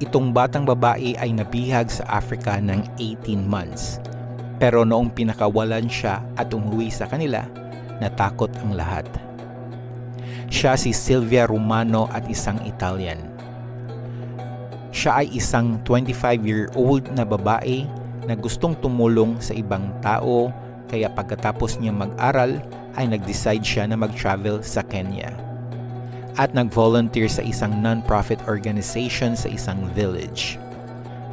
itong batang babae ay nabihag sa Africa ng 18 months. Pero noong pinakawalan siya at umuwi sa kanila, natakot ang lahat. Siya si Silvia Romano at isang Italian. Siya ay isang 25-year-old na babae na gustong tumulong sa ibang tao kaya pagkatapos niya mag-aral ay nag-decide siya na mag-travel sa Kenya at nag-volunteer sa isang non-profit organization sa isang village.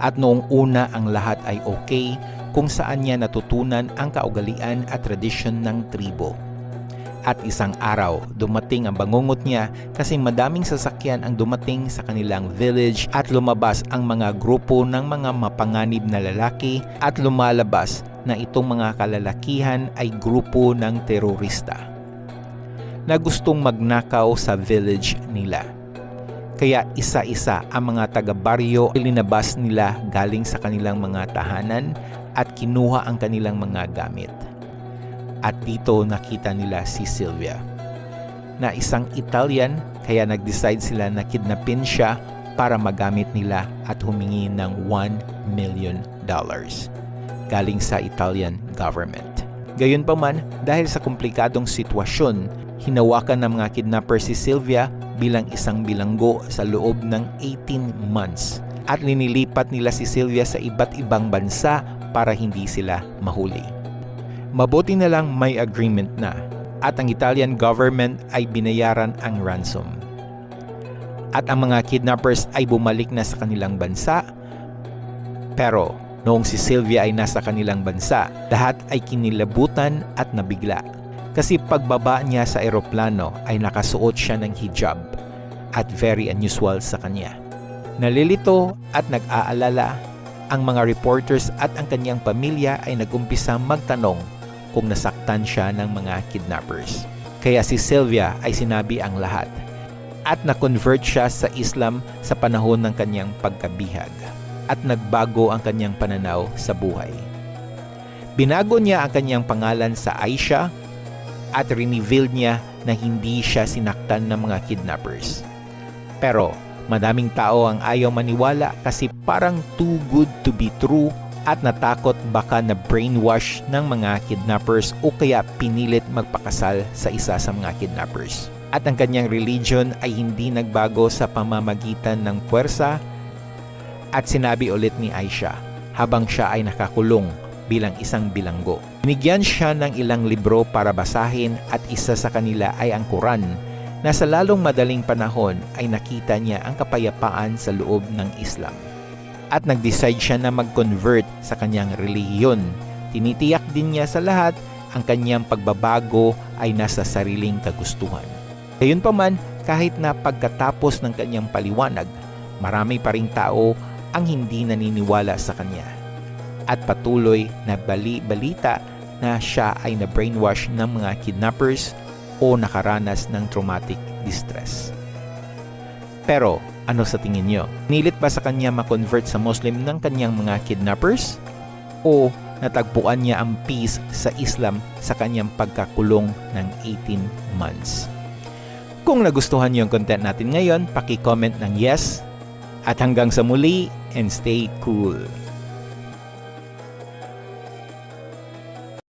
At noong una ang lahat ay okay kung saan niya natutunan ang kaugalian at tradisyon ng tribo. At isang araw, dumating ang bangungot niya kasi madaming sasakyan ang dumating sa kanilang village at lumabas ang mga grupo ng mga mapanganib na lalaki at lumalabas na itong mga kalalakihan ay grupo ng terorista na gustong magnakaw sa village nila. Kaya isa-isa ang mga taga-baryo linabas nila galing sa kanilang mga tahanan at kinuha ang kanilang mga gamit. At dito nakita nila si Sylvia na isang Italian kaya nag-decide sila na kidnapin siya para magamit nila at humingi ng 1 million dollars galing sa Italian government. Gayunpaman, dahil sa komplikadong sitwasyon, hinawakan ng mga kidnapper si Sylvia bilang isang bilanggo sa loob ng 18 months at linilipat nila si Sylvia sa iba't ibang bansa para hindi sila mahuli. Mabuti na lang may agreement na at ang Italian government ay binayaran ang ransom. At ang mga kidnappers ay bumalik na sa kanilang bansa pero noong si Sylvia ay nasa kanilang bansa, lahat ay kinilabutan at nabigla kasi pagbaba niya sa eroplano ay nakasuot siya ng hijab at very unusual sa kanya. Nalilito at nag-aalala ang mga reporters at ang kanyang pamilya ay nagumpisa magtanong kung nasaktan siya ng mga kidnappers. Kaya si Sylvia ay sinabi ang lahat at na-convert siya sa Islam sa panahon ng kanyang pagkabihag at nagbago ang kanyang pananaw sa buhay. Binago niya ang kanyang pangalan sa Aisha at reveal niya na hindi siya sinaktan ng mga kidnappers. Pero madaming tao ang ayaw maniwala kasi parang too good to be true at natakot baka na brainwash ng mga kidnappers o kaya pinilit magpakasal sa isa sa mga kidnappers. At ang kanyang religion ay hindi nagbago sa pamamagitan ng puwersa at sinabi ulit ni Aisha habang siya ay nakakulong bilang isang bilanggo. Binigyan siya ng ilang libro para basahin at isa sa kanila ay ang Quran na sa lalong madaling panahon ay nakita niya ang kapayapaan sa loob ng Islam. At nag-decide siya na mag-convert sa kanyang relihiyon. Tinitiyak din niya sa lahat ang kanyang pagbabago ay nasa sariling kagustuhan. Gayunpaman, kahit na pagkatapos ng kanyang paliwanag, marami pa ring tao ang hindi naniniwala sa kanya. At patuloy na bali-balita na siya ay na-brainwash ng mga kidnappers o nakaranas ng traumatic distress. Pero ano sa tingin nyo? Nilit ba sa kanya makonvert sa Muslim ng kanyang mga kidnappers? O natagpuan niya ang peace sa Islam sa kanyang pagkakulong ng 18 months? Kung nagustuhan niyo ang content natin ngayon, paki-comment ng yes. At hanggang sa muli and stay cool.